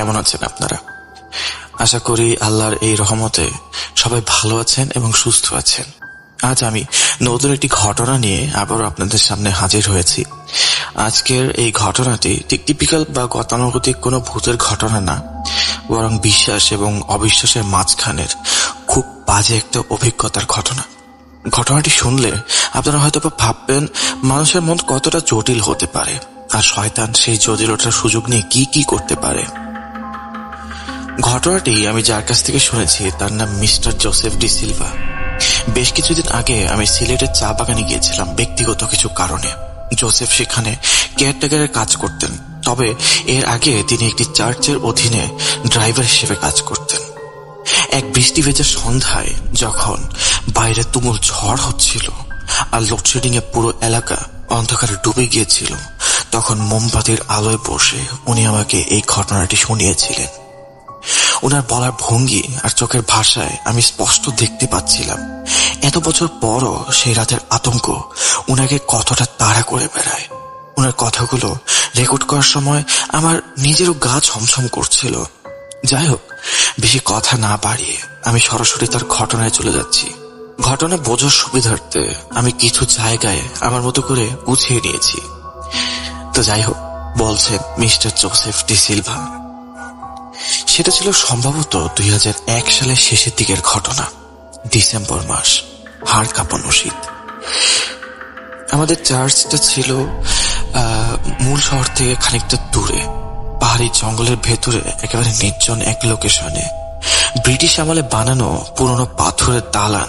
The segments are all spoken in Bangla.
কেমন আছেন আপনারা? আশা করি আল্লাহর এই রহমতে সবাই ভালো আছেন এবং সুস্থ আছেন। আজ আমি নতুন একটি ঘটনা নিয়ে আবারও আপনাদের সামনে হাজির হয়েছি। আজকের এই ঘটনাটি ঠিক টিপিক্যাল বা গতানুগতিক কোনো ভূতের ঘটনা না, বরং বিশ্বাস এবং অবিশ্বাসের মাঝখানের খুব বাজে একটা অভিজ্ঞতার ঘটনা। ঘটনাটি শুনলে আপনারা হয়তো ভাববেন, মানুষের মন কতটা জটিল হতে পারে, আর শয়তান সেই জটিলতার সুযোগ নিয়ে কি কি করতে পারে। ঘটনাটি আমি যার কাছ থেকে শুনেছি, তার নাম মিস্টার জোসেফ ডি সিলভা। বেশ কিছুদিন আগে আমি সিলেটের চা বাগানে গিয়েছিলাম ব্যক্তিগত কিছু কারণে। জোসেফ সেখানে কেয়ারটেকারের কাজ করতেন, তবে এর আগে তিনি একটি চার্চের অধীনে ড্রাইভার হিসেবে কাজ করতেন। এক বৃষ্টি ভেজা সন্ধ্যায় যখন বাইরে তুমুল ঝড় হচ্ছিল আর লোডশেডিং এ পুরো এলাকা অন্ধকারে ডুবে গিয়েছিল, তখন মোমবাতির আলোয় বসে উনি আমাকে এই ঘটনাটি শুনিয়েছিলেন। ওনার বলার ভঙ্গি আর চোখের ভাষায় আমি স্পষ্ট দেখতে পাচ্ছিলাম। এত বছর পরও সেই রাতের আতঙ্ক ওনাকে কতটা তাড়া করে বেড়ায়। ওনার কথাগুলো রেকর্ড করার সময় আমার নিজেরও গা ছমছম করছিল। যাই হোক, বেশি কথা না বাড়িয়ে আমি সরাসরি তার ঘটনায় চলে যাচ্ছি। ঘটনা বোঝার সুবিধার্থে আমি কিছু জায়গায় আমার মতো করে গুছিয়ে নিয়েছি। তো যাই হোক, বলছেন মিস্টার জোসেফ ডি সিলভা। সেটা ছিল সম্ভবত দুই হাজার এক সালের শেষের দিকের ঘটনা, ডিসেম্বর মাস, হাড় কাঁপানো শীত। আমাদের চার্চটা ছিল মূল শহর থেকে খানিকটা দূরে, পাহাড়ি জঙ্গলের ভেতরে, একেবারে নির্জন এক লোকেশনে। ব্রিটিশ আমলে বানানো পুরনো পাথরের দালান,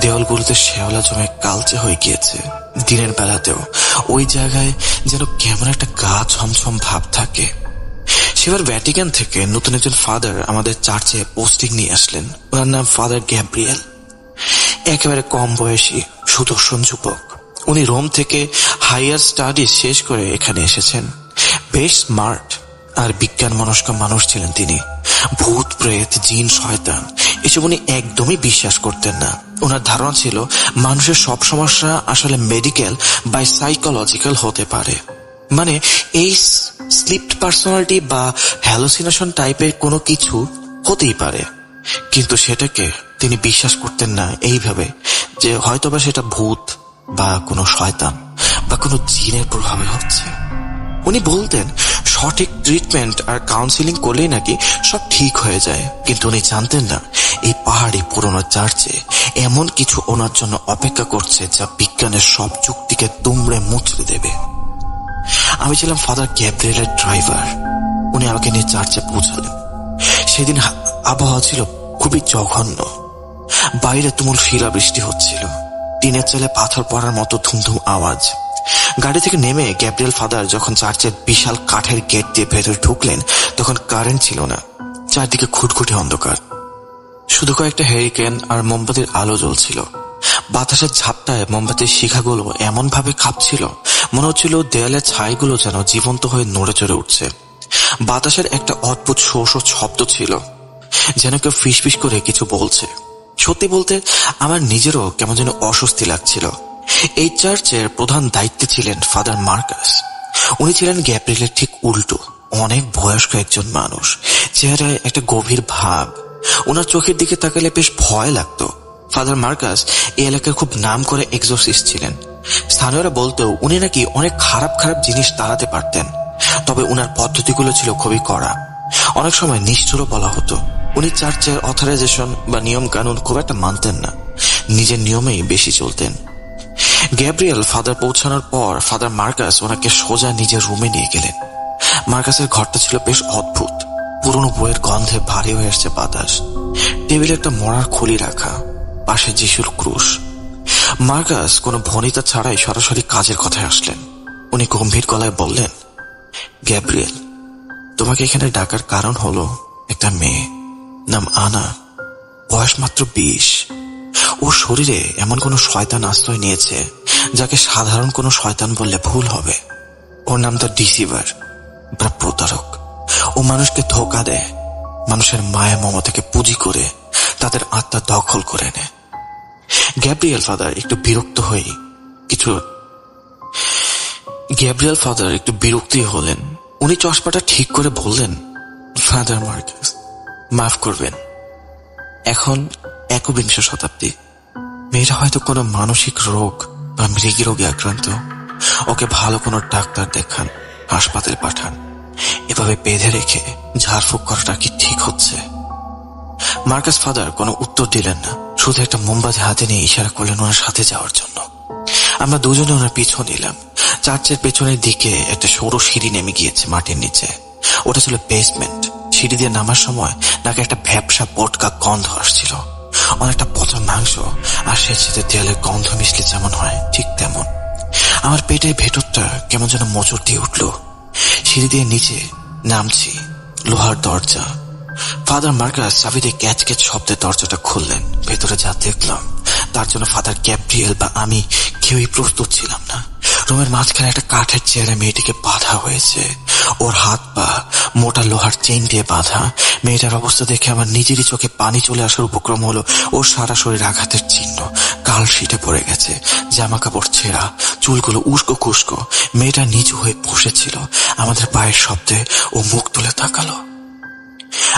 দেওয়ালগুলোতে শেওলা জমে কালচে হয়ে গিয়েছে। দিনের বেলাতেও ওই জায়গায় যেন কেমন একটা গা ছমছম ভাব থাকে। সেবার ভ্যাটিকান থেকে নতুন একজন ফাদার আমাদের চার্চে পোস্টিং নিয়ে আসলেন। ওনার নাম ফাদার গ্যাব্রিয়েল। একেবারে কম বয়সী সুদর্শন যুবক। উনি রোম থেকে হাইয়ার স্টাডি শেষ করে এখানে এসেছেন। বেশ স্মার্ট আর বিজ্ঞান মনস্ক মানুষ ছিলেন তিনি। ভূত, প্রেত, জিন, শয়তান, এসব উনি একদমই বিশ্বাস করতেন না। ওনার ধারণা ছিল, মানুষের সব সমস্যা আসলে মেডিকেল বা সাইকোলজিক্যাল হতে পারে। মানে এই স্লিপড পার্সোনালিটি বা হ্যালোসিনেশন টাইপের কোনো কিছু হতেই পারে। কিন্তু সেটাকে তিনি বিশ্বাস করতেন না এইভাবে যে হয়তোবা সেটা ভূত বা কোনো শয়তান বা কোনো জিনের প্রভাবে হচ্ছে। উনি বলতেন, সঠিক ট্রিটমেন্ট আর কাউন্সিলিং করলেই নাকি সব ঠিক হয়ে যায়। কিন্তু উনি জানতেন না, এই পাহাড়ি পুরনো চার্চে এমন কিছু ওনার জন্য অপেক্ষা করছে যা বিজ্ঞানের সব যুক্তিকে তুমড়ে মুচড়ে দেবে। আমি ছিলাম ফাদার গ্যাব্রিয়েলের ড্রাইভার উনি আমাকে নিয়ে চার্চে পৌঁছালেন। সেদিন আবহাওয়া ছিল খুবই জঘন্য। বাইরে তুমুল শিলা বৃষ্টি হচ্ছিল। টিনের চালে পাথর পড়ার মতো ধুমধুম আওয়াজ। গাড়ি থেকে নেমে গ্যাব্রিয়েল ফাদার যখন চার্চের বিশাল কাঠের গেট দিয়ে ভেতরে ঢুকলেন, তখন কারেন্ট ছিল না। চারদিকে খুটখুটে অন্ধকার। শুধু কয়েকটা হেরিকেন আর মোমবাতির আলো জ্বলছিল। বাতাসের ঝাপটায় মোমবাতির শিখাগুলো এমন ভাবে কাঁপছিল মনে হচ্ছিল দেয়ালের ছাইগুলো যেন জীবন্ত হয়ে নড়ে চড়ে উঠছে। বাতাসের একটা অদ্ভুত শো শো শব্দ ছিল, যেন কেউ ফিসফিস করে কিছু বলছে। সত্যি বলতে, আমার নিজেরও কেমন যেন অস্বস্তি লাগছিল। এই চার্চের প্রধান দায়িত্বে ছিলেন ফাদার মার্কাস। উনি ছিলেন গ্যাব্রিলের ঠিক উল্টো, অনেক বয়স্ক একজন মানুষ, চেহারায় একটা গভীর ভাব। ওনার চোখের দিকে তাকালে বেশ ভয় লাগতো। ফাদার মার্কাস এই এলাকার খুব নাম করে এক্সোসিস্ট ছিলেন। স্থানীয়রা বলতো উনি নাকি অনেক খারাপ খারাপ জিনিস তাড়াতে পারতেন, তবে উনার পদ্ধতিগুলো ছিল খুবই কড়া। অনেক সময় নিষ্ঠুরও বলা হতো। উনি চার্চের অথরাইজেশন বা নিয়ম কানুন খুব একটা মানতেন না, নিজের নিয়মেই বেশি চলতেন। গ্যাব্রিয়েল ফাদার পৌঁছানোর পর ফাদার মার্কাস ওনাকে সোজা নিজের রুমে নিয়ে গেলেন। মার্কাসের ঘরটা ছিল বেশ অদ্ভুত। পুরনো বইয়ের গন্ধে ভারী হয়ে এসছে বাতাস। টেবিলে একটা মরার খুলি রাখা। পাশে যিশুর ক্রুশ। মার্কাস কোনো ভনিতা ছাড়াই সরাসরি কাজের কথায় আসলেন। উনি গম্ভীর গলায় বললেন, গ্যাব্রিয়েল, তোমাকে এখানে ডাকার কারণ হলো একটা মেয়ে নাম আনা। বয়স মাত্র বিশ। ওর শরীরে এমন কোনো শয়তান আশ্রয় নিয়েছে, যাকে সাধারণ কোনো শয়তান বললে ভুল হবে। ওর নাম তো ডিসিভার বা প্রতারক। ও মানুষকে ধোকা দেয়, মানুষের মায়া মমতাকে পুঁজি করে তাদের আত্মা দখল করে নেয়। গ্যাব্রিয়েল ফাদার একটু বিরক্ত হয়ে কিছু গ্যাব্রিয়েল ফাদার একটু বিরক্তি হলেন। উনি চশমাটা ঠিক করে বললেন, ফাদার মার্কাস মাফ করবেন। এখন একবিংশ শতাব্দী। মেয়েটা হয়তো কোনো মানসিক রোগ বা মৃগী রোগে আক্রান্ত। ওকে ভালো কোনো ডাক্তার দেখান, হাসপাতালে পাঠান। এভাবে বেঁধে রেখে ঝাড়ফুঁক করাটা কি ঠিক হচ্ছে? মার্কাস ফাদার কোনো উত্তর দিলেন না। শুধু একটা মোমবাতি হাতে নিয়ে ইশারা করলেন ওনার সাথে যাওয়ার জন্য। আমরা দুজনে ওনার পিছন নিলাম। চার্চের পেছনের দিকে একটা সরু সিঁড়ি নেমে গিয়েছে মাটির নিচে। ওটা ছিল বেসমেন্ট সিঁড়ি দিয়ে নামার সময় নাকি একটা ভ্যাবসা পটকা গন্ধ আসছিল। অনেকটা পচা মাংস আর সে সাথে দেয়ালের গন্ধ মিশলে যেমন হয়, ঠিক তেমন। আমার পেটের ভেতরটা কেমন যেন মোচড় দিয়ে উঠল। সিঁড়ি দিয়ে নিচে নামছি, লোহার দরজা। ফাদার মার্কাস ক্যাচ ক্যাচ শব্দে দরজাটা খুললেন। ভেতরে যা দেখলাম, তার জন্য ফাদার গ্যাব্রিয়েল বা আমি কেউই প্রস্তুত ছিলাম না। রুমের মাঝখানে একটা কাঠের চেয়ারে মেয়েটিকে বাঁধা হয়েছে। ওর হাত পা, মোটা লোহার চেইন দিয়ে বাঁধা। মেয়েটার অবস্থা দেখে আমার নিজেরই চোখে পানি চলে আসার উপক্রম হলো ওর সারা শরীর আঘাতের চিহ্ন। কাল শীটে পড়ে গেছে জামা কাপড় ছেঁড়া, চুলগুলো উস্কো খুস্কো। মেয়েটা নিচু হয়ে বসেছিল। আমাদের পায়ের শব্দে ও মুখ তুলে তাকালো।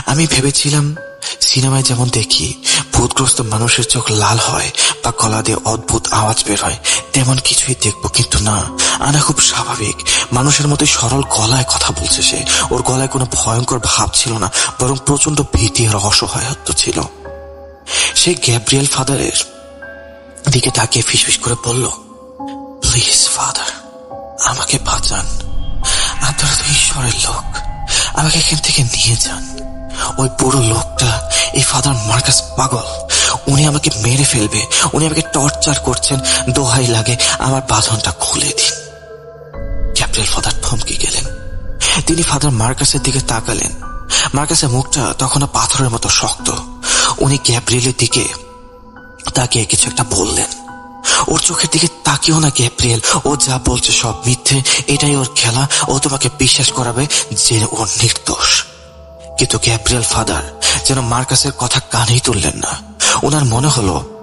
আমি ভেবেছিলাম সিনেমায় যেমন দেখি ভূতগ্রস্ত মানুষের চোখ লাল হয় বা গলা দিয়ে অদ্ভুত আওয়াজ বের হয়, তেমন কিছুই দেখব, কিন্তু না। আনা খুব স্বাভাবিক। মানুষের মতোই সরল গলায় কথা বলছে সে। ওর গলায় কোনো ভয়ঙ্কর ভাব ছিল না, বরং প্রচণ্ড ভীতি আর অসহায়ত্ব ছিল। সে গ্যাব্রিয়েল ফাদারের দিকে তাকিয়ে ফিসফিস করে বলল প্লিজ ফাদার আমাকে বাঁচান। আপনারা তো ঈশ্বরের লোক। আমাকে এখান থেকে নিয়ে যান। ওই বুড়ো লোকটা, এই ফাদার মার্কাস পাগল। উনি আমাকে মেরে ফেলবে, উনি আমাকে টর্চার করছেন, দোহাই লাগে, আমার বাঁধনটা খুলে দিন। ক্যাপ্টেল ফাদার থমকে গেলেন। তিনি ফাদার মার্কাসের দিকে তাকালেন। মার্কাসের মুখটা তখনও পাথরের মতো শক্ত। উনি গ্যাব্রিয়েলের দিকে তাকিয়ে কিছু একটা বললেন। ওর চোখের দিকে তাকিও না গ্যাব্রিয়েল ও যা বলছে সব মিথ্যে, এটাই ওর খেলা, ও তোমাকে বিশ্বাস করাবে যে ওর নির্দোষ। কিন্তু গ্যাব্রিয়েল ফাদার, যেন মার্কাসের কথা কানেই তুললেন না। ওনার মনে হলো,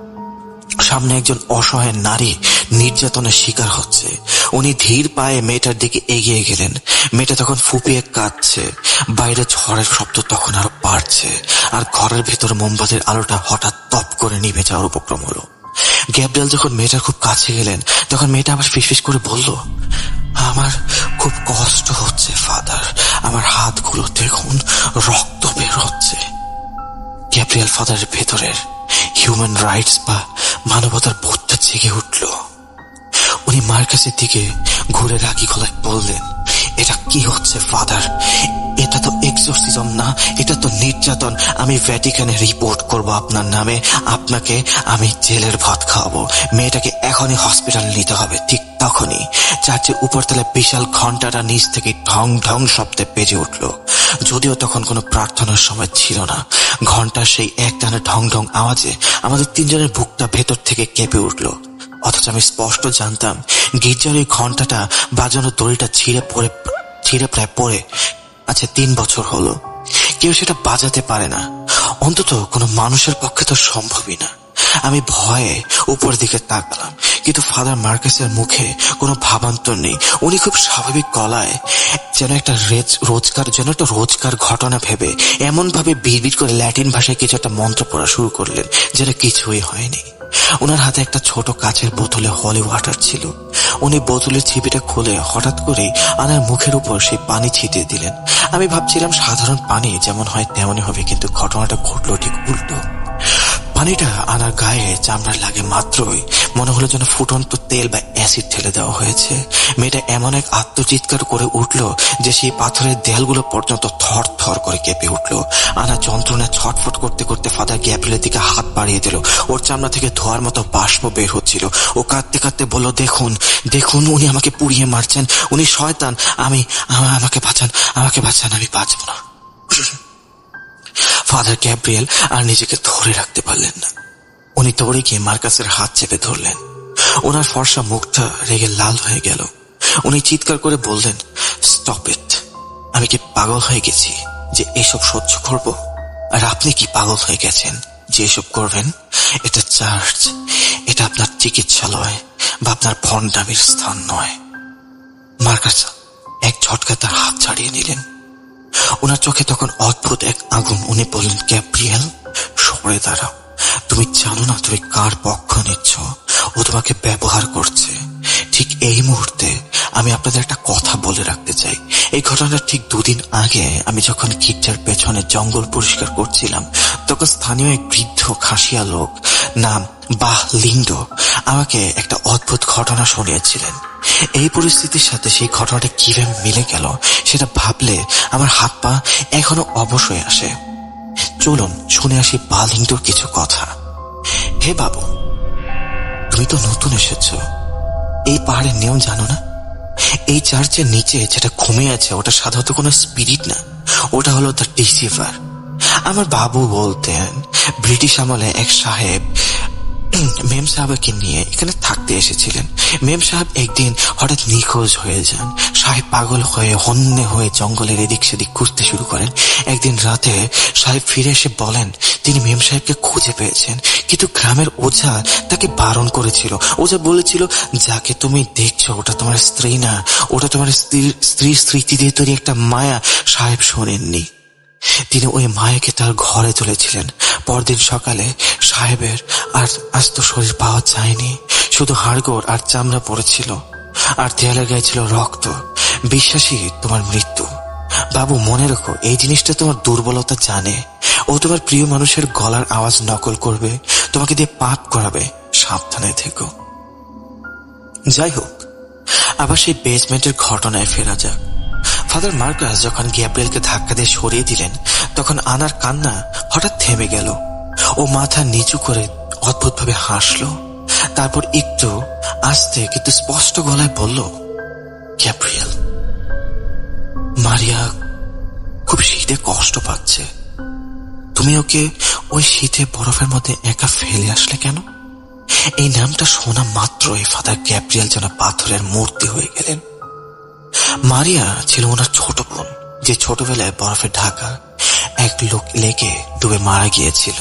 সামনে একজন অসহায় নারী নির্যাতনের শিকার হচ্ছে। উনি ধীর পায়ে মেয়েটার দিকে এগিয়ে গেলেন। মেয়েটা তখন ফুপিয়ে কাঁদছে। বাইরে ঝড়ের শব্দ তখন আরও বাড়ছে। আর ঘরের ভেতর মোমবাতির আলোটা হঠাৎ তপ করে নিভে যাওয়ার উপক্রম হলো। গ্যাব্রিয়েল যখন মেয়েটার খুব কাছে গেলেন তখন মেয়েটা আবার ফিসফিস করে বলল, আমার খুব কষ্ট হচ্ছে, ফাদার। আমার হাতগুলো দেখুন, রক্ত বের হচ্ছে। গ্যাব্রিয়েল ফাদারের ভেতরের হিউম্যান রাইটস বা মানবতার বোধটা জেগে উঠল। উনি মার্কাসের দিকে ঘুরে রাগি গলায় বললেন, এটা কি হচ্ছে, ফাদার? এটা তো এক্সোসিজম না, এটা তো নির্যাতন। আমি ভ্যাটিকানে রিপোর্ট করব আপনার নামে। আপনাকে আমি জেলের ভাত খাওয়াবো। মেয়েটাকে এখনই হসপিটাল নিতে হবে, ঠিক তখনই। চার্চের উপরতলা বিশাল ঘন্টাটা নিচ থেকে ঢং ঢং শব্দে বেজে উঠল। যদিও তখন কোনো প্রার্থনার সময় ছিল না। ঘণ্টার সেই এক টানা ঢং ঢং আওয়াজে আমাদের তিনজনের বুকটা ভেতর থেকে কেঁপে উঠল। অথচ আমি স্পষ্ট জানতাম, গির্জার ওই ঘন্টাটা বাজানো দড়িটা ছিঁড়ে পড়ে ছিঁড়ে প্রায় পড়ে আচ্ছা তিন বছর হলো। কেউ সেটা বাজাতে পারে না। অন্তত কোনো মানুষের পক্ষে তো সম্ভবই না। আমি ভয়ে উপর দিকে তাকালাম। কিন্তু ফাদার মার্কাসের মুখে কোনো ভাবান্তর নেই। উনি খুব স্বাভাবিক গলায় যেন একটা রোজকার যেন একটা রোজকার ঘটনা ভেবে এমন ভাবে বিড়বিড় করে ল্যাটিন ভাষায় কিছু একটা মন্ত্র পড়া শুরু করলেন যেটা কিছুই হয়নি। ওনার হাতে একটা ছোট কাচের বোতলে হলি ওয়াটার ছিল। উনি বোতলের ছিপিটা খুলে হঠাৎ করে আনার মুখের উপর সেই পানি ছিটিয়ে দিলেন। আমি ভাবছিলাম সাধারণ পানি যেমন হয় তেমনই হবে, কিন্তু ঘটনাটা ঘটলো ঠিক উল্টো। পানিটা আনার গায়ে চামড়ার লাগে মাত্রই। মনে হলো যেন ফুটন্ত তেল বা অ্যাসিড ঠেলে দেওয়া হয়েছে। মেয়েটা এমন এক আত্মচিৎকার করে উঠল যে সেই পাথরের দেয়ালগুলো পর্যন্ত থর থর করে কেঁপে উঠল। আনা যন্ত্রণায় ছটফট করতে করতে ফাদার গ্যাপ্রিলের দিকে হাত বাড়িয়ে দিল। ওর চামড়া থেকে ধোয়ার মতো বাষ্প বের হচ্ছিল। ও কাঁদতে কাঁদতে বলল, দেখুন দেখুন, উনি আমাকে পুড়িয়ে মারছেন। উনি শয়তান। আমি, আমাকে বাঁচান আমাকে বাঁচান, আমি বাঁচব না। ফাদার গ্যাব্রিয়েল আর নিজেকে ধরে রাখতে পারলেন না। উনি দৌড়ে গিয়ে মার্কাসের হাত চেপে ধরলেন। ওনার ফর্সা মুখটা রেগে লাল হয়ে গেল। উনি চিৎকার করে বললেন স্টপ ইট আমি কি পাগল হয়ে গেছি যে এসব সহ্য করব? আর আপনি কি পাগল হয়ে গেছেন যে এসব করবেন? এটা চার্চ, এটা আপনার চিকিৎসালয় বা আপনার ভণ্ডামির স্থান নয়। মার্কাস এক ঝটকা তার হাত ছাড়িয়ে নিলেন। ওনার চোখে তখন অদ্ভুত এক আগুন। উনি বললেন, গ্যাব্রিয়েল, সরে দাঁড়াও। তুমি জানো না তুমি কার পক্ষ নিচ্ছ। ও তোমাকে ব্যবহার করছে। ঠিক এই মুহূর্তে আমি আপনাদের একটা কথা বলে রাখতে চাই। এই ঘটনার ঠিক দুদিন আগে আমি যখন গির্জার পেছনে জঙ্গল পরিষ্কার করছিলাম, তখন স্থানীয় এক বৃদ্ধ খাসিয়া লোক নাম বাহ লিঙ্গ আমাকে একটা অদ্ভুত ঘটনা শুনিয়েছিলেন। এই পরিস্থিতির সাথে সেই ঘটনাটা কীভাবে মিলে গেল সেটা ভাবলে আমার হাত পা এখনও অবশ্যই আসে। চলুন শুনে আসি বালিংটোর কিছু কথা। হে বাবু, তুমি তো নতুন এসেছ। এই পাহাড়ের নিয়ম জানো না? এই চার্চের নিচে যেটা ঘুমিয়ে আছে, ওটা সাধারণত কোনো স্পিরিট না। ওটা হলো দ্য ডিসিভার আমার বাবু বলতেন, ব্রিটিশ আমলে এক সাহেব মেম সাহেবকে নিয়ে এখানে থাকতে এসেছিলেন। মেম সাহেব একদিন হঠাৎ নিখোঁজ হয়ে যান। সাহেব পাগল হয়ে হন্যে হয়ে জঙ্গলের এদিক সেদিক ঘুরতে শুরু করেন। একদিন রাতে সাহেব ফিরে এসে বলেন, তিনি মেম সাহেবকে খুঁজে পেয়েছেন, কিন্তু গ্রামের ওঝা তাকে বারণ করেছিল। ওঝা বলেছিল, যাকে তুমি দেখছ, ওটা তোমার স্ত্রী না। ওটা তোমার স্ত্রীর স্ত্রীর স্মৃতি দিয়ে তৈরি একটা মায়া সাহেব শোনেননি। তিনি ওই মায়াকে তার ঘরে তুলেছিলেন। পরদিন সকালে সাহেবের আর আস্ত শরীর পাওয়া যায়নি। শুধু হাড়গোড় আর চামড়া পড়েছিল আর দেয়ালের গায়ে রক্ত। বিশ্বাসী তোমার মৃত্যু। বাবু, মনে রেখো, এই জিনিসটা তোমার দুর্বলতা জানে। ও তোমার প্রিয় মানুষের গলার আওয়াজ নকল করবে, তোমাকে দিয়ে পাপ করাবে। সাবধানে থেকো। যাই হোক, আবার সেই বেসমেন্টের ঘটনায় ফেরা যাক। ফাদার মার্কাস যখন গ্যাব্রিয়েলকে ধাক্কা দিয়ে সরিয়ে দিলেন, তখন আনার কান্না হঠাৎ থেমে গেল। ও মাথা নিচু করে অদ্ভুতভাবে হাসল। তারপর একটু আস্তে কিন্তু স্পষ্ট গলায় বলল, গ্যাব্রিয়েল, মারিয়া খুব শীতে কষ্ট পাচ্ছে। তুমি ওকে ওই শীতে বরফের মধ্যে একা ফেলে আসলে কেন? এই নামটা শোনা মাত্রই ফাদার গ্যাব্রিয়েল যেন পাথরের মূর্তি হয়ে গেলেন। মারিয়া ছিল ওনার ছোট বোন, যে ছোটবেলায় বরফে ঢাকা এক লোক লেগে ডুবে মারা গিয়েছিল।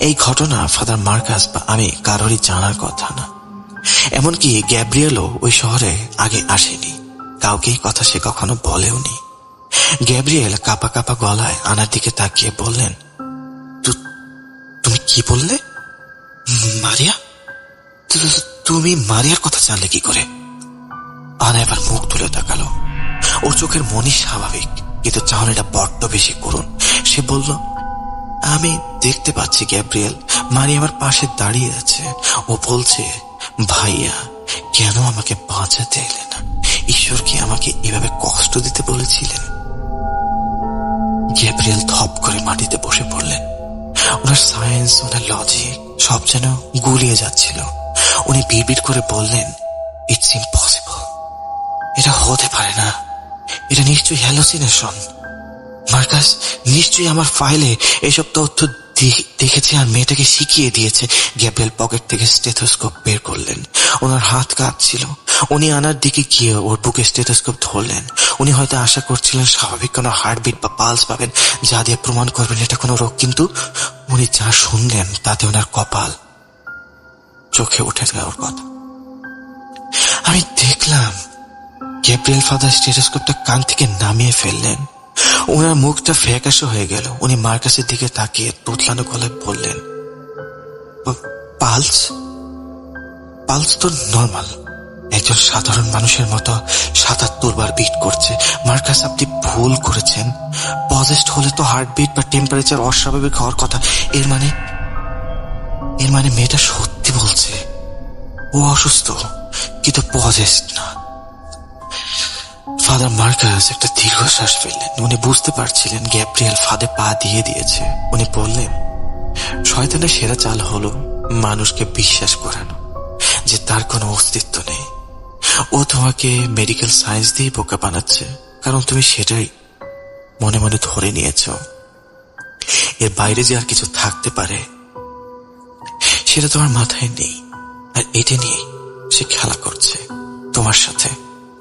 এই ঘটনা ফাদার মার্কাস বা আমি কারোরই জানার কথা না। এমনকি গ্যাব্রিয়েলও ওই শহরে আগে আসেনি। কাউকে কথা সে কখনো বলেওনি। গ্যাব্রিয়েল কাপা কাপা গলায় আনার দিকে তাকিয়ে বললেন তুমি কি বললে? মারিয়া? তুমি মারিয়ার কথা জানলে কি করে? আনা এবার মুখ তুলে তাকালো। ওর চোখের মনই স্বাভাবিক, কিন্তু চাহনিটা বড্ড বেশি করুন সে বলল, আমি দেখতে পাচ্ছি গ্যাব্রিয়েল মারি আমার পাশে দাঁড়িয়ে আছে। ও বলছে, ভাইয়া, কেন আমাকে বাঁচাতে এলে না? ঈশ্বর কি আমাকে এভাবে কষ্ট দিতে বলেছিলেন? গ্যাব্রিয়েল ধপ করে মাটিতে বসে পড়লেন। ওনার সায়েন্স, ওনার লজিক সব যেন গুলিয়ে যাচ্ছিল। উনি বিড়বিড় করে বললেন ইটস ইম্পসিবল এটা হতে পারে না। এটা নিশ্চয়ই হ্যালোসিনেশন মার্কাস, নিশ্চয়ই আমার ফাইলে এসব তথ্য দেখেছে আর মেয়েটাকে শিখিয়ে দিয়েছে। গ্যাব্রিয়েল পকেট থেকে স্টেথোস্কোপ বের করলেন। ওনার হাত কাঁপছিল। উনি আনার দিকে গিয়ে ওর বুকে স্টেথোস্কোপ ধরলেন। উনি হয়তো আশা করছিলেন স্বাভাবিক কোনো হার্টবিট বা পালস পাবেন, যা দিয়ে প্রমাণ করবেন এটা কোনো রোগ। কিন্তু উনি যা শুনলেন, তাতে ওনার কপাল চোখে উঠে ওর কথা। আমি দেখলাম গ্যাব্রিয়েল ফাদার স্টেথোস্কোপটা কান থেকে নামিয়ে ফেললেন। ওনার মুখটা ফ্যাকাশে হয়ে গেল। উনি মার্কাসের দিকে তাকিয়ে তোতলানো গলায় বললেন পালস? পালস তো নর্মাল। একজন সাধারণ মানুষের মতো সাতাত্তর বার বিট করছে। মার্কাস আপনি ভুল করেছেন। পজেস্ট হলে তো হার্টবিট বা টেম্পারেচার অস্বাভাবিক হওয়ার কথা। এর মানে এর মানে মেয়েটা সত্যি বলছে। ও অসুস্থ, কিন্তু পজেস্ট না। ফাদার মার্কাস একটা দীর্ঘশ্বাস ফেললেন। উনি বুঝতে পারছিলেন গ্যাব্রিয়েল ফাঁদে পা দিয়ে দিয়েছে। উনি বললেন, শয়তানের সেরা চাল হলো মানুষকে বিশ্বাস করানো, যে তার কোনো অস্তিত্ব নেই। ও তোমাকে মেডিকেল সায়েন্স দিয়ে বোকা বানাচ্ছে, কারণ তুমি সেটাই মনে মনে ধরে নিয়েছ। এর বাইরে যে আর কিছু থাকতে পারে, সেটা তোমার মাথায় নেই। আর এটা নিয়ে সে খেলা করছে, তোমার সাথে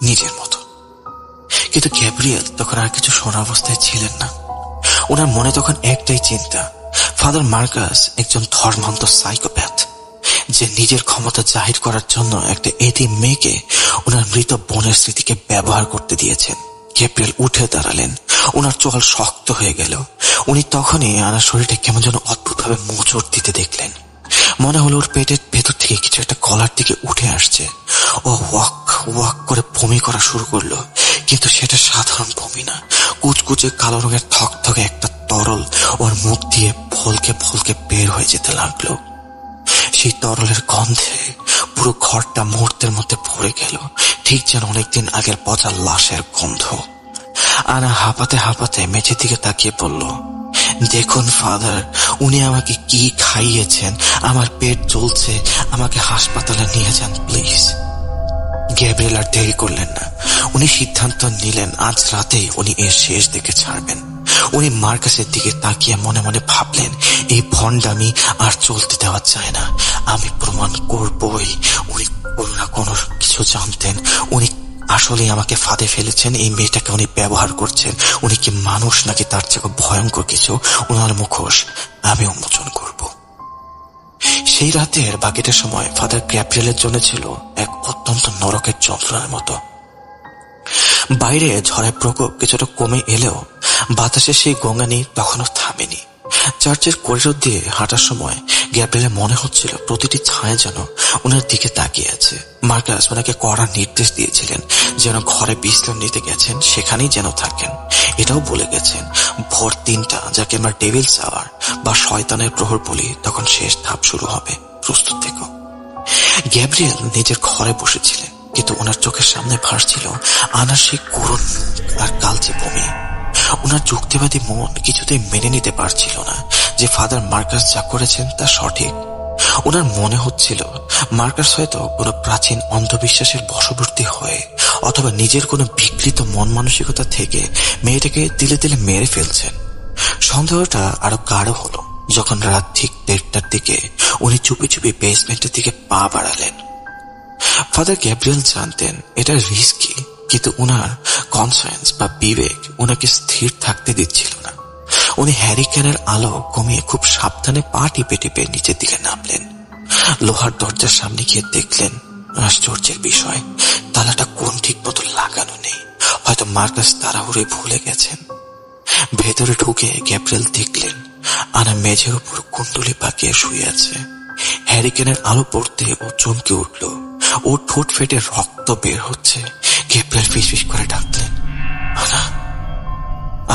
নিজের মতো। কিন্তু গ্যাব্রিয়েল তখন আর কিছু শোনা অবস্থায় ছিলেন না। ওনার মনে তখন একটাই চিন্তা, ফাদার মার্কাস একজন ধর্মান্ত সাইকোপ্যাথ, যে নিজের ক্ষমতা জাহির করার জন্য একটা এটি মেয়েকে ওনার মৃত বোনের স্মৃতিকে ব্যবহার করতে দিয়েছেন। গ্যাব্রিয়েল উঠে দাঁড়ালেন। ওনার চোয়াল শক্ত হয়ে গেল। উনি তখনই আনার শরীরটা কেমন যেন অদ্ভুতভাবে মোচড় দিতে দেখলেন। মনে হলো ওর পেটের ভেতর থেকে কিছু একটা কলার দিকে উঠে আসছে। ও ওয়াক ওয়াক করে বমি করা শুরু করল। কিন্তু সেটা সাধারণ বমি না। কুচকুচে কালো রঙের থকথকে একটা তরল ওর মুখ দিয়ে ফলকে ফলকে বের হয়ে যেতে লাগল। সেই তরলের গন্ধে পুরো ঘরটা মুহূর্তের মধ্যে ভরে গেল, ঠিক যেন অনেকদিন আগের পচা লাশের গন্ধ। আনা হাঁপাতে হাঁপাতে মেঝের দিকে তাকিয়ে বলল, দেখুন, ফাদার, উনি আমাকে কি খাইয়েছেন? আমার পেট চলছে আমাকে হাসপাতালে নিয়ে যান, প্লিজ। গ্যাব্রিয়েল আর দেরি করলেন না। উনি সিদ্ধান্ত নিলেন, আজ রাতেই উনি এর শেষ দেখে ছাড়বেন। উনি মার্কাসের দিকে তাকিয়ে মনে মনে ভাবলেন, এই ভণ্ডামি আর চলতে দেওয়া যায় না। আমি প্রমাণ করবই। উনি কোনো না কোনো কিছু জানতেন। উনি আসলে আমাকে ফাঁদে ফেলেছেন, এই মেয়েটাকে উনি ব্যবহার করছেন। উনি কি মানুষ নাকি তার চেয়ে ভয়ঙ্কর কিছু? ওনার মুখোশ আমি উন্মোচন করব। সেই রাতের বাকিটা সময় ফাদার গ্যাব্রিয়েলের জন্য ছিল এক অত্যন্ত নরকের যন্ত্রণার মতো। বাইরে ঝড়ের প্রকোপ কিছুটা কমে এলেও বাতাসে সেই গঙ্গানি তখনও থামেনি। চার্চের করিডোর দিয়ে হাঁটার সময় গ্যাব্রিয়েলের মনে হচ্ছিল প্রতিটি ছায়া যেন ওনার দিকে তাকিয়ে আছে। মার্কাস ওনাকে কড়া নির্দেশ দিয়েছিলেন যেন ঘরে বিশ্রাম নিতে গেছেন, সেখানেই যেন থাকেন। এটাও বলে গেছেন, ভোর তিনটা যাকে আমরা টেবিল সাওয়ার বা শয়তানের প্রহর বলি তখন শেষ ধাপ শুরু হবে। প্রস্তুত থেকো। গ্যাব্রিয়েল নিজের ঘরে বসেছিলেন, কিন্তু ওনার চোখের সামনে ভাসছিল আনার সেই করুণ আর কালচে বমি। ওনার যুক্তিবাদী মন কিছুতেই মেনে নিতে পারছিল না যে ফাদার মার্কাস যা করেছেন তা সঠিক। ওনার মনে হচ্ছিল, মার্কাস হয়তো কোনো প্রাচীন অন্ধবিশ্বাসের বশবর্তী হয়ে অথবা নিজের কোনো বিকৃত মন মানসিকতা থেকে মেয়েটাকে তিলে তিলে মেরে ফেলছেন। সন্দেহটা আরও গাঢ় হলো যখন রাত ঠিক দেড়টার দিকে উনি চুপি চুপি বেসমেন্টের দিকে পা বাড়ালেন। ফাদার গ্যাব্রিয়েল জানতেন এটা রিস্কি কিন্তু উনার কনসয়েন্স বা বিবেক ওনাকে স্থির থাকতে দিচ্ছিল না। উনি হ্যারিকেনের আলো কমিয়ে খুব সাবধানে পা টিপে টিপে নিচের দিকে নামলেন। লোহার দরজার সামনে গিয়ে দেখলেন আশ্চর্যের বিষয়, তালাটা কোন ঠিক মতো লাগানো নেই। হয়তো মার্কাস তাড়াহুড়ে ভুলে গেছেন। ভেতরে ঢুকে গ্যাব্রিয়েল দেখলেন, আনা মেঝের উপর কুণ্ডলি পাকিয়ে শুয়ে আছে। হ্যারিকেনের আলো পড়তে ও চমকে উঠল। ওর ঠোঁট ফেটে রক্ত বের হচ্ছে। গেপ্রাল ফিস করে ডাকলেন আনা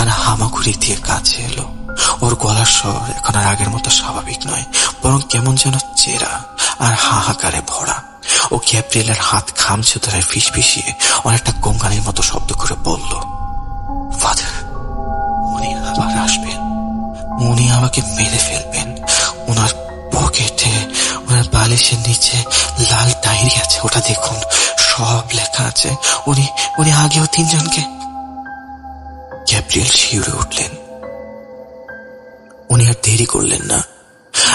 আনা হামাগুড়ি দিয়ে কাছে এলো। ওর গলার স্বর এখন আর আগের মতো স্বাভাবিক নয়, বরং কেমন যেন চেরা আর হাহাকারে ভরা। ও গ্যাব্রিয়েলের হাত খামছে ধরে ফিস ফিসিয়ে অনেকটা গঙ্গানির মতো শব্দ করে বলল, ফাদার, উনি আবার আসবেন। উনি আমাকে মেরে ফেলবেন। ওনার পকেটে ওনার বালিশের নিচে লাল ডায়েরি আছে, ওটা দেখুন। সব লেখা আছে। উনি উনি আগেও তিনজনকে। গ্যাব্রিয়েল শিউরে উঠলেন। উনি আর দেরি করলেন না।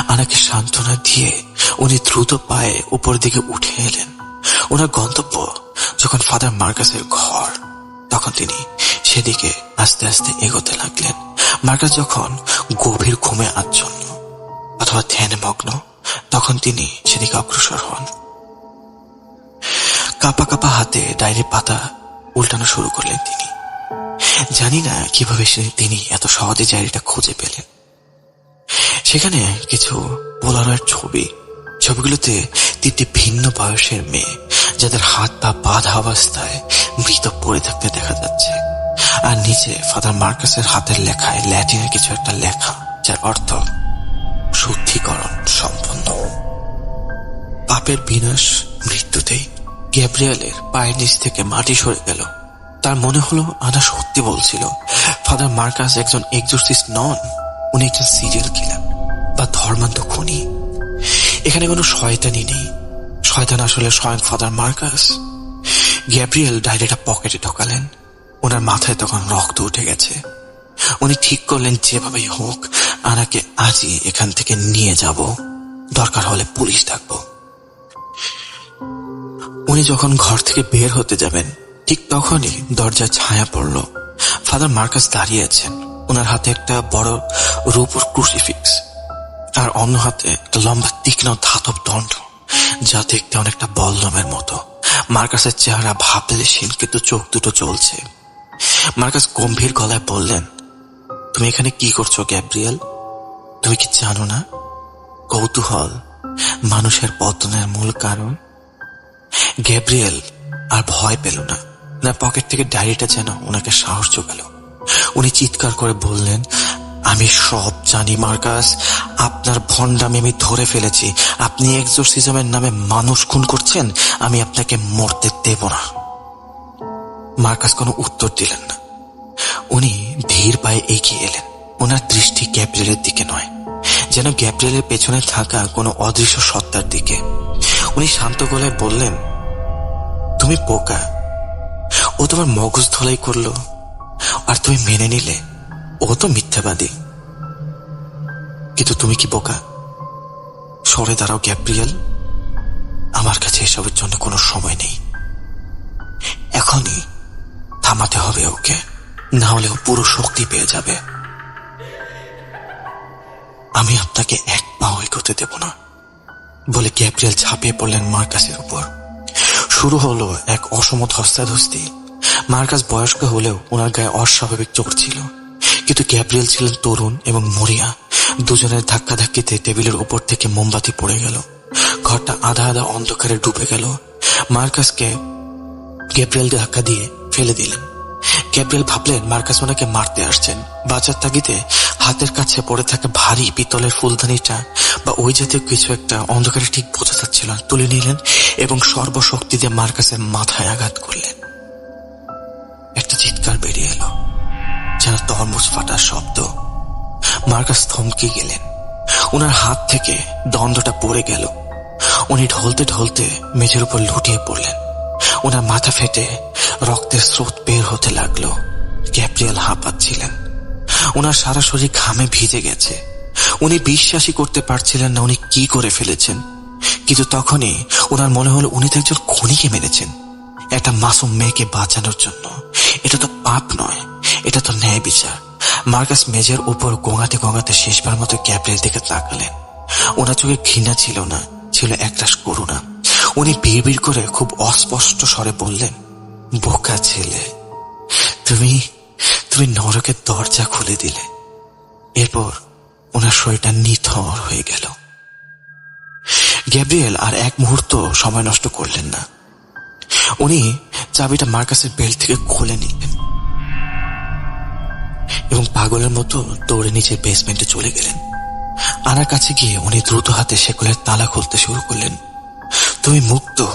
আনাকে সান্ত্বনা দিয়ে উনি দ্রুত পায়ে উপর দিকে উঠে এলেন। ওনার গন্তব্য যখন ফাদার মার্কাসের ঘর, তখন তিনি সেদিকে আস্তে আস্তে এগোতে লাগলেন। মার্কাস যখন গভীর ঘুমে আচ্ছন্ন অথবা ধ্যানে মগ্ন তখন তিনি সেদিকে অগ্রসর হন। কাপা কাপা হাতে ডায়েরি পাতা উল্টানো শুরু করলেন তিনি। জানি না কীভাবে সে তিনি এত সহজে ডায়েরিটা খুঁজে পেলেন। সেখানে কিছু পোলারের ছবি, ছবিগুলোতে তিনটি ভিন্ন বয়সের মেয়ে, যাদের হাত পা বাঁধা অবস্থায় মৃত পড়ে থাকতে দেখা যাচ্ছে। আর নিচে ফাদার মার্কাসের হাতের লেখায় ল্যাটিনে কিছু একটা লেখা, যার অর্থ শুদ্ধিকরণ সম্পন্ন। পাপের বিনাশ মৃত্যুতেই গ্যাব্রিয়েলের পায়ের নিচ থেকে মাটি সরে গেল। তার মনে হলো আনা সত্যি বলছিল, ফাদার মার্কাস একজন এক্সোসিস্ট নন, উনি একজন সিরিয়াল কিলার বা ধর্মান্ত খুনি। এখানে কোনো শয়তানি নেই। শয়তান আসলে স্বয়ং ফাদার মার্কাস। গ্যাব্রিয়েল ডায়েরিটা পকেটে ঢোকালেন। ওনার মাথায় তখন রক্ত উঠে গেছে। উনি ঠিক করলেন, যেভাবেই হোক, আনাকে আজই এখান থেকে নিয়ে যাব। দরকার হলে পুলিশ ডাকবো। উনি যখন ঘর থেকে বের হতে যাবেন, ঠিক তখনই দরজায় ছায়া পড়ল। ফাদার মার্কাস দাঁড়িয়ে আছেন। ওনার হাতে একটা বড় রূপর ক্রুসিফিক্স আর অন্য হাতে একটা লম্বা তীক্ষ্ণ ধাতব দণ্ড, যা দেখতে অনেকটা বল্লমের মতো। মার্কাসের চেহারা ভাবলেশীন কিন্তু চোখ দুটো চলছে মার্কাস গম্ভীর গলায় বললেন, তুমি এখানে কি করছ, গ্যাব্রিয়েল? তুমি কি জানো না? কৌতূহল মানুষের পতনের মূল কারণ? গ্যাব্রিয়েল আর ভয় পেল না। না, পকেট থেকে ডায়েরিটা যেন ওনাকে সাহস জোগাল উনি চিৎকার করে বললেন, আমি সব জানি, মার্কাস। আপনার ভণ্ডামি আমি ধরে ফেলেছি। আপনি এক্সোরসিজমের নামে মানুষ খুন করছেন, আমি আপনাকে মরতে দেব না। মার্কাস কোনো উত্তর দিলেন না। উনি ধীর পায়ে এগিয়ে এলেন। ওনার দৃষ্টি গ্যাব্রিয়েলের দিকে নয়, যেন গ্যাব্রিয়েলের পেছনে থাকা কোনো অদৃশ্য সত্তার দিকে। উনি শান্ত গলায় বললেন, তুমি পোকা ও তোমার মগজ ধলাই করল, আর তুমি মেনে নিলে, ও তো মিথ্যাবাদী। কিন্তু তুমি কি বোকা? সরে দাঁড়াও, গ্যাব্রিয়েল। আমার কাছে এসবের জন্য কোনো সময় নেই। এখনই থামাতে হবে ওকে। না হলে ও পুরো শক্তি পেয়ে যাবে। আমি আপনাকে এক পাও এগোতে দেব না। বলে গ্যাব্রিয়েল ঝাঁপিয়ে পড়লেন মার্কাসের উপর। শুরু হলো এক অসম ধস্তাধস্তি মার্কাস বয়স্ক হলেও ওনার গায়ে অস্বাভাবিক চোট ছিল। কিন্তু গ্যাব্রিয়েল ছিলেন তরুণ এবং মরিয়া। দুজনের ধাক্কাধাক্কিতে টেবিলের উপর থেকে মোমবাতি পড়ে গেল। ঘরটা আধা আধা অন্ধকারে ডুবে গেল। মার্কাসকে গ্যাব্রিয়েল ধাক্কা দিয়ে ফেলে দিলেন। গ্যাব্রিয়েল ভাবলেন মার্কাস ওনাকে মারতে আসছেন। বাজার তাগিদে হাতের কাছে পড়ে থাকা ভারী পিতলের ফুলদানিটা বা ওই জাতীয় কিছু একটা অন্ধকারে ঠিক বোঝা যাচ্ছিল না। তুলে নিলেন এবং সর্বশক্তি দিয়ে মার্কাসের মাথায় আঘাত করলেন। একটা চিৎকার বেরিয়ে এলো, যেন তরমুজ ফাটার শব্দ। মার্কাস থমকে গেলেন। ওনার হাত থেকে দণ্ডটা পড়ে গেল। উনি ঢলতে ঢলতে মেঝের উপর লুটিয়ে পড়লেন। ওনার মাথা ফেটে রক্তের স্রোত বের হতে লাগল। ক্যাপ্রিয়াল হাঁপাচ্ছিলেন। ওনার সারা শরীর ঘামে ভিজে গেছে। উনি বিশ্বাসই করতে পারছিলেন না উনি কি করে ফেলেছেন। কিন্তু তখনই ওনার মনে হলো উনি তো একজন খুনিকে মেরেছেন। একটা মাসুম মেয়েকে বাঁচানোর জন্য। এটা তো পাপ নয়, এটা তো ন্যায় বিচার। মার্কাস মেজের উপর গোঙাতে গোঙাতে শেষবার মতো ক্যাপ্রেল দিকে তাকালেন। ওনার চোখে ঘৃণা ছিল না, ছিল একরাশ করুণা। উনি বিড় করে খুব অস্পষ্ট স্বরে বললেন, বোকা ছেলে, তুমি তুমি নরকের দরজা খুলে দিলে। এরপর ওনার শরীরটা নিথর হয়ে গেল। গ্যাব্রিয়েল আর এক মুহূর্ত সময় নষ্ট করলেন না। উনি চাবিটা মার্কাসের বেল্ট থেকে খুলে নিলেন এবং পাগলের মতো দৌড়ে নিচে বেসমেন্টে চলে গেলেন। আনার কাছে গিয়ে উনি দ্রুত হাতে সেগুলের তালা খুলতে শুরু করলেন। তুমি মুক্ত,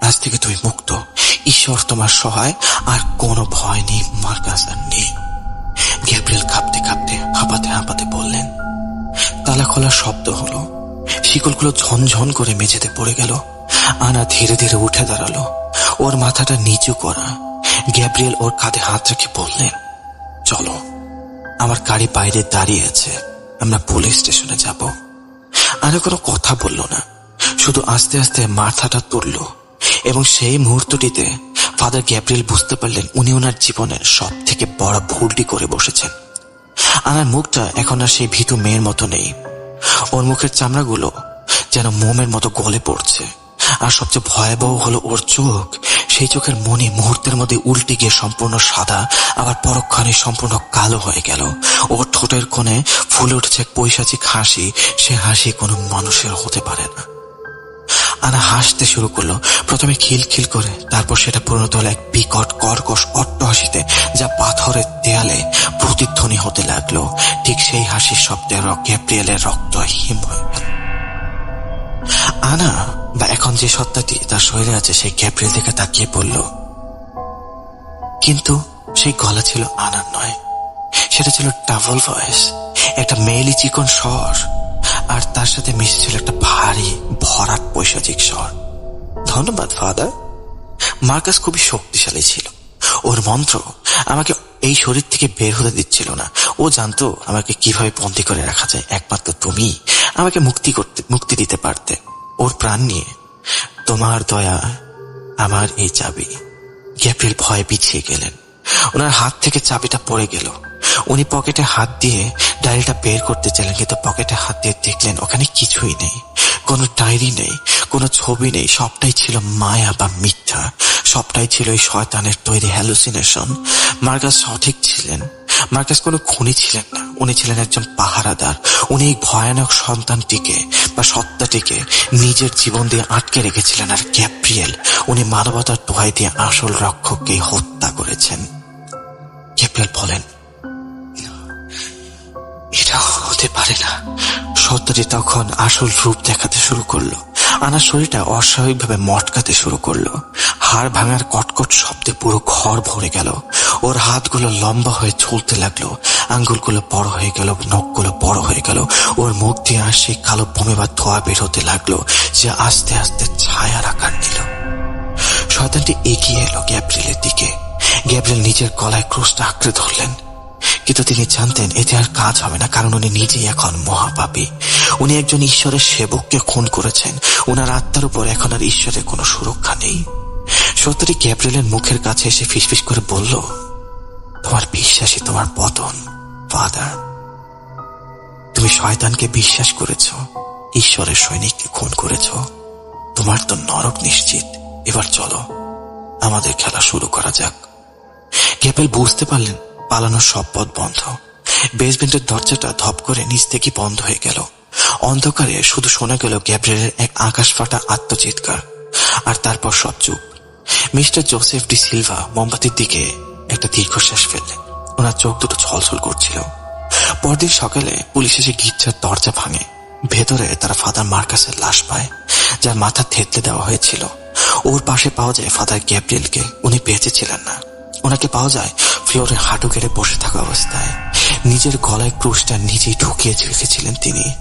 আজ থেকে তুমি মুক্ত। ঈশ্বর তোমার সহায়, আর কোনো ভয় নেই মার্কাস আর নেই। হাঁপাতে হাঁপাতে বললেন, তালা খোলার শব্দ হলো, শিকলগুলো ঝনঝন করে মেঝেতে পড়ে গেল, আনা ধীরে ধীরে উঠে দাঁড়াল। ওর মাথাটা নিচু করা। গ্যাব্রিয়েল ওর কাঁধে হাত রেখে বললেন, চলো, আমার গাড়ি বাইরে দাঁড়িয়ে আছে, আমরা পুলিশ স্টেশনে যাব। আনা কোনো কথা বলল না। শুধু আস্তে আস্তে মাথাটা তুলল এবং সেই মুহূর্তটিতে ফাদার গ্যাব্রিয়েল বুঝতে পারলেন উনি ওনার জীবনের সব থেকে বড় ভুলটি করে বসেছেন। আনার মুখটা এখন আর সেই ভীতু মেয়ের মতো নেই। ওর মুখের চামড়াগুলো যেন মোমের মতো গলে পড়ছে। আর সবচেয়ে ভয়াবহ হলো ওর চোখ। সেই চোখের মনে মুহূর্তের মধ্যে উল্টে গিয়ে সম্পূর্ণ সাদা, আবার পরক্ষণে সম্পূর্ণ কালো হয়ে গেল। ওর ঠোঁটের কোণে ফুলে উঠেছে পৈশাচিক হাসি। সে হাসি কোনো মানুষের হতে পারে না। আনা হাসতে শুরু করল। প্রথমে খিলখিল করে, তারপর সেটা পরিণত হলো এক বিকট কর্কশ অট্ট হাসিতে যা পাথরের দেয়ালে প্রতিধ্বনি হতে লাগল। ঠিক সেই হাসির শব্দে গ্যাব্রিয়েলের রক্ত হিম হয়ে গেল। আনা, বা এখন যে সত্তাটি তার শরীরে আছে, সেই গ্যাব্রিয়েল দিকে তাকিয়ে পড়ল কিন্তু সেই গলা ছিল আনার নয়। সেটা ছিল ডাবল ভয়েস, একটা মেয়েলি চিকন স্বর। আর তার সাথে মিশেছিল একটা ভারী, ভরাট পৈশাচিক স্বর। ধন্যবাদ, ফাদার। মার্কাস খুবই শক্তিশালী ছিল। ওর মন্ত্র আমাকে এই শরীর থেকে বের হতে দিচ্ছিল না। ও জানতো আমাকে কীভাবে বন্দি করে রাখা যায়। একমাত্র তুমি আমাকে মুক্তি করতে, মুক্তি দিতে পারতে। ওর প্রাণ নিয়ে তোমার দয়া আমার এই চাবি। গ্যাপ্রিল ভয়ে পিছিয়ে গেলেন। ওনার হাত থেকে চাবিটা পড়ে গেল। উনি পকেটে হাত দিয়ে ডায়েরিটা বের করতে চাইলেন, কিন্তু পকেটে হাত দিয়ে দেখলেন ওখানে কিছুই নেই। কোনো ডায়েরি নেই, কোনো ছবি নেই, সবটাই ছিল মায়া বা মিথ্যা। সবটাই ছিল এই শয়তানের তৈরি হ্যালুসিনেশন মার্কাস সঠিক ছিলেন। মার্কাস কোনো খুনি ছিলেন না। উনি ছিলেন একজন পাহারাদার। উনি এই ভয়ানক সন্তানটিকে বা সত্তাটিকে নিজের জীবন দিয়ে আটকে রেখেছিলেন আর ক্যাপ্রিয়েল উনি মানবতার দোহাই দিয়ে আসল রক্ষককে হত্যা করেছেন। ক্যাপ্রিয়েল বলেন এটা হতে পারে না। সত্যটি তখন আসল রূপ দেখাতে শুরু করল। আনার শরীরটা অস্বাভাবিকভাবে মটকাতে শুরু করল। হাড় ভাঙার কটকট শব্দে পুরো ঘর ভরে গেল। ওর হাতগুলো লম্বা হয়ে চলতে লাগল। আঙ্গুলগুলো বড় হয়ে গেল, নখগুলো বড় হয়ে গেল। ওর মুখ দিয়ে আর সেই কালো বমি বা ধোয়া বের হতে লাগল। যে আস্তে আস্তে ছায়ার আকার নিল। শয়তানটি এগিয়ে এলো গ্যাব্রিলের দিকে। গ্যাব্রিল নিজের গলায় ক্রুশটা আঁকড়ে ধরলেন। কিন্তু তিনি জানতেন এতে আর কাজ হবে না, কারণ উনি নিজেই এখন মহাপাপী। উনি একজন ঈশ্বরের সেবককে খুন করেছেন। ওনার আত্মার উপর এখন আর ঈশ্বরের কোনো সুরক্ষা নেই। সত্যি গ্যাব্রিয়েলের মুখের কাছে এসে ফিসফিস করে বলল, তোমার বিশ্বাসই তোমার পতন, ফাদার। তুমি শয়তানকে বিশ্বাস করেছ, ঈশ্বরের সৈনিককে খুন করেছ। তোমার তো নরক নিশ্চিত। এবার চলো, আমাদের খেলা শুরু করা যাক। ক্যাপেল বুঝতে পারলেন পালানোর সব পথ বন্ধ। বেসমেন্টের দরজাটা ধপ করে নিচ থেকে বন্ধ হয়ে গেল। অন্ধকারে শুধু শোনা গেল গ্যাব্রিয়েলের এক আকাশ ফাটা আত্মচিৎকার। আর তারপর সব চুপ। মিস্টার জোসেফ ডি সিলভা মোমবাতির দিকে একটা দীর্ঘশ্বাস ফেললেন। ওনার চোখ দুটো ছলছল করছিল। পরদিন সকালে পুলিশ এসে গির্জার দরজা ভাঙে। ভেতরে তারা ফাদার মার্কাসের লাশ পায়, যার মাথা থেতলে দেওয়া হয়েছিল। ওর পাশে পাওয়া যায় ফাদার গ্যাব্রিয়েলকে। উনি বেঁচে ছিলেন না। ওনাকে পাওয়া যায় ফ্লোরে হাঁটু কেড়ে বসে থাকা অবস্থায়। নিজের গলায় ক্রুশটা নিজেই ঢুকিয়ে রেখেছিলেন তিনি।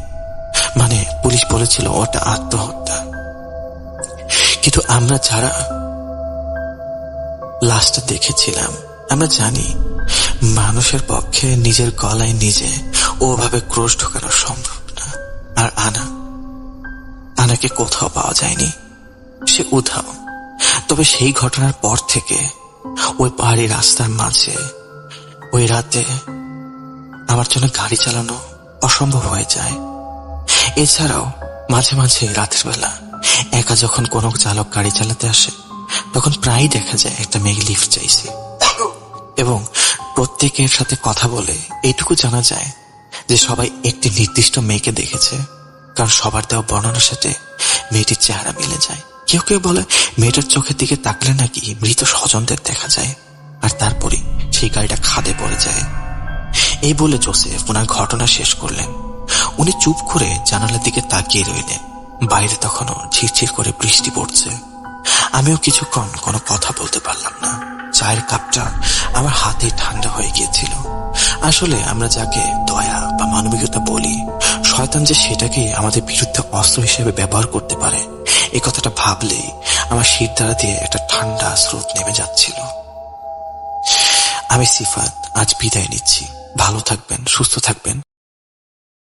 মানে পুলিশ বলেছিল ওটা আত্মহত্যা। কিন্তু আমরা যারা লাশটা দেখেছিলাম, আমরা জানি মানুষের পক্ষে নিজের গলায় নিজে ওভাবে ক্রোশ ঢোকানো সম্ভব না। আর আনা, আনাকে কোথাও পাওয়া যায়নি। সে উধাও। তবে সেই ঘটনার পর থেকে ওই পাহাড়ি রাস্তার মাঝে, ওই রাতে আমার জন্য গাড়ি চালানো অসম্ভব হয়ে যায়। এছাড়াও মাঝে মাঝে রাতের বেলা একা যখন কোনো চালক গাড়ি চালাতে আসে, তখন প্রায়ই দেখা যায় একটা মেয়ে লিফট চাইছে। এবং প্রত্যেকের সাথে কথা বলে এইটুকু জানা যায় যে সবাই একটি নির্দিষ্ট মেয়েকে দেখেছে, কারণ সবার দেওয়া বর্ণনার সাথে মেয়েটির চেহারা মিলে যায়। কেউ কেউ বলে, মেয়েটার চোখের দিকে তাকলে নাকি মৃত স্বজনদের দেখা যায়? আর তারপরে সেই গাড়িটা খাদে পড়ে যায়। এই বলে জোসেফ ওনার ঘটনা শেষ করলেন। উনি চুপ করে জানালার দিকে তাকিয়ে রইলেন। বাইরে তখনও ঝিরঝির করে বৃষ্টি পড়ছে। আমিও কিছুক্ষণ কোনো কথা বলতে পারলাম না। চায়ের কাপটা আমার হাতে ঠান্ডা হয়ে গিয়েছিল। আসলে আমরা যাকে দয়া বা মানবিকতা বলি, শয়তান যে সেটাকে আমাদের বিরুদ্ধে অস্ত্র হিসেবে ব্যবহার করতে পারে এই কথাটা ভাবলেই আমার শীত দ্বারা দিয়ে একটা ঠান্ডা স্রোত নেমে যাচ্ছিল। আমি সিফাত, আজ বিদায় নিচ্ছি। ভালো থাকবেন, সুস্থ থাকবেন।